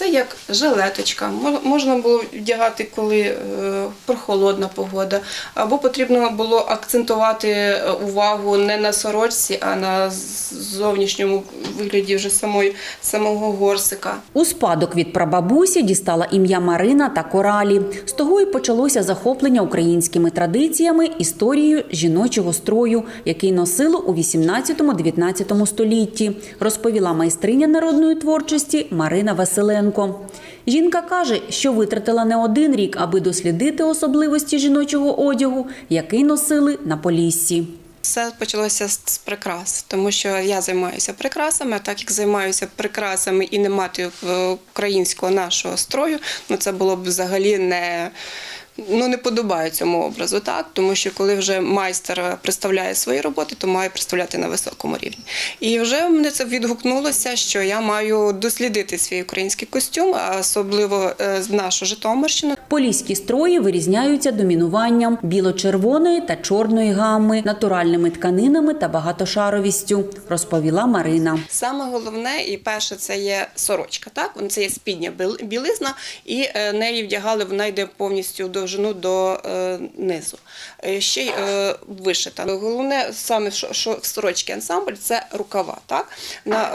Це як жилеточка. Можна було вдягати, коли е, прохолодна погода, або потрібно було акцентувати е, увагу не на сорочці, а на зовнішньому вигляді вже самої, самого горсика. У спадок від прабабусі дістала ім'я Марина та Коралі. З того і почалося захоплення українськими традиціями, історією жіночого строю, який носило у 18-19 столітті, розповіла майстриня народної творчості Марина Василенко. Жінка каже, що витратила не один рік, аби дослідити особливості жіночого одягу, який носили на Поліссі. Все почалося з прикрас, тому що я займаюся прикрасами. а Так як займаюся прикрасами і не мати українського нашого строю, ну це було б взагалі не. Ну, не подобає цьому образу, так тому що коли вже майстер представляє свої роботи, то має представляти на високому рівні. І вже мене це відгукнулося, що я маю дослідити свій український костюм, а особливо е, нашу Житомирщину. Поліські строї вирізняються домінуванням біло-червоної та чорної гамми, натуральними тканинами та багатошаровістю, розповіла Марина. Саме головне і перше це є сорочка. Так, це є спідня білизна, і е, неї вдягали, вона йде повністю довжину до е, низу. Е, ще й вишита. Головне саме що, в сорочці ансамбль це рукава. Так на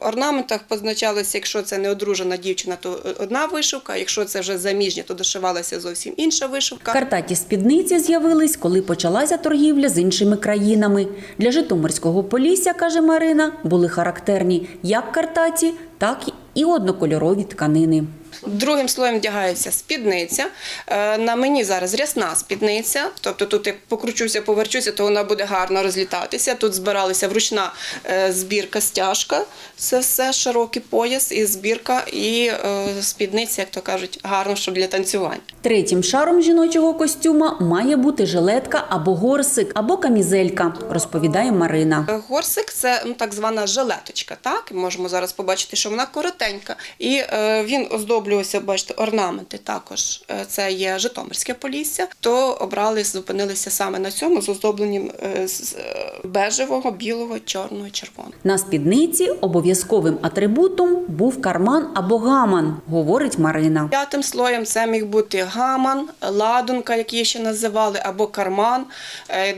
орнаментах позначалося, якщо це не одружена дівчина, то одна вишивка. Якщо це вже заміжня, то дошивалася зовсім інша вишивка. Картаті спідниці з'явились, коли почалася торгівля з іншими країнами. Для Житомирського полісся, каже Марина, були характерні як картаті, так і однокольорові тканини. Другим слоєм вдягається спідниця. Е, На мені зараз рясна спідниця, тобто тут як покручуся, поверчуся, то вона буде гарно розлітатися. Тут збиралася вручна е, збірка стяжка, це все широкий пояс і збірка, і е, спідниця, як то кажуть, гарно, щоб для танцювань. Третім шаром жіночого костюма має бути жилетка або горсик, або камізелька, розповідає Марина. Горсик це ну, так звана жилеточка. Так? Можемо зараз побачити, що вона коротенька. І він оздоблювався, бачите, орнаменти також. Е, це є Житомирське полісся. То обрали, зупинилися саме на цьому з оздобленням е, з е, бежевого, білого, чорного, червоного. На спідниці обов'язковим атрибутом був карман або гаман, говорить Марина. П'ятим слоєм це міг бути гаман, ладунка, як її ще називали, або карман,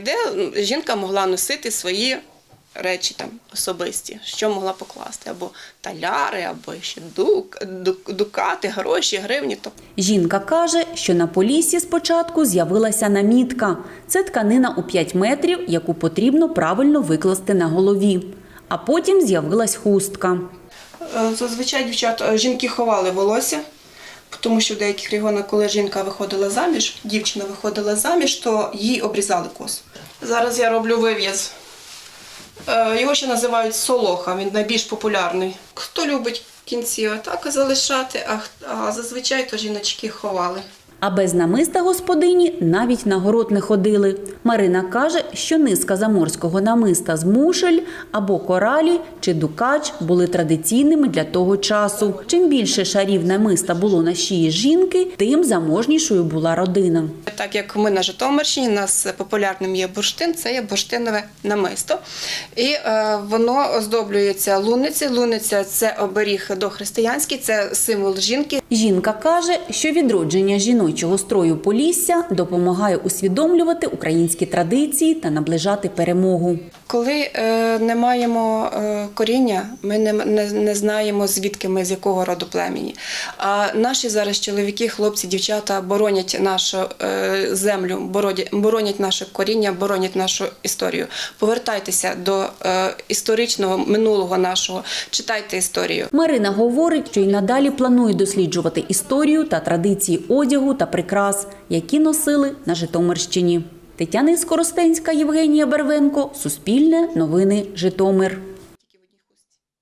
де жінка могла носити свої речі там особисті, що могла покласти, або таляри, або ще дук, дук- дукати, гроші, гривні. Жінка каже, що на поліссі спочатку з'явилася намітка. Це тканина у 5 метрів, яку потрібно правильно викласти на голові. А потім з'явилась хустка. Е, Зазвичай дівчата, е, жінки ховали волосся, тому що в деяких регіонах, коли жінка виходила заміж, дівчина виходила заміж, то їй обрізали косу. Зараз я роблю вив'яз. Е, Його ще називають солоха, він найбільш популярний. Хто любить кінці отак залишати, а, а зазвичай то жіночки ховали. А без намиста господині навіть на город не ходили. Марина каже, що низка заморського намиста з мушель або коралі чи дукач були традиційними для того часу. Чим більше шарів намиста було на шиї жінки, тим заможнішою була родина. Так як ми на Житомирщині, у нас популярним є бурштин, це є бурштинове намисто. І е, воно оздоблюється луниці. Луниця це оберіг дохристиянський, це символ жінки. Жінка каже, що відродження жіночого строю Полісся допомагає усвідомлювати українські традиції та наближати перемогу. Коли е, не маємо е, коріння, ми не, не, знаємо, звідки ми, з якого роду племені. А наші зараз чоловіки, хлопці, дівчата боронять нашу е, землю, боронять, наше коріння, боронять нашу історію. Повертайтеся до історичного минулого нашого, читайте історію. Марина говорить, що й надалі планує досліджувати історію та традиції одягу та прикрас, які носили на Житомирщині. Тетяна Скоростенська, Євгенія Бервенко, Суспільне, Новини, Житомир.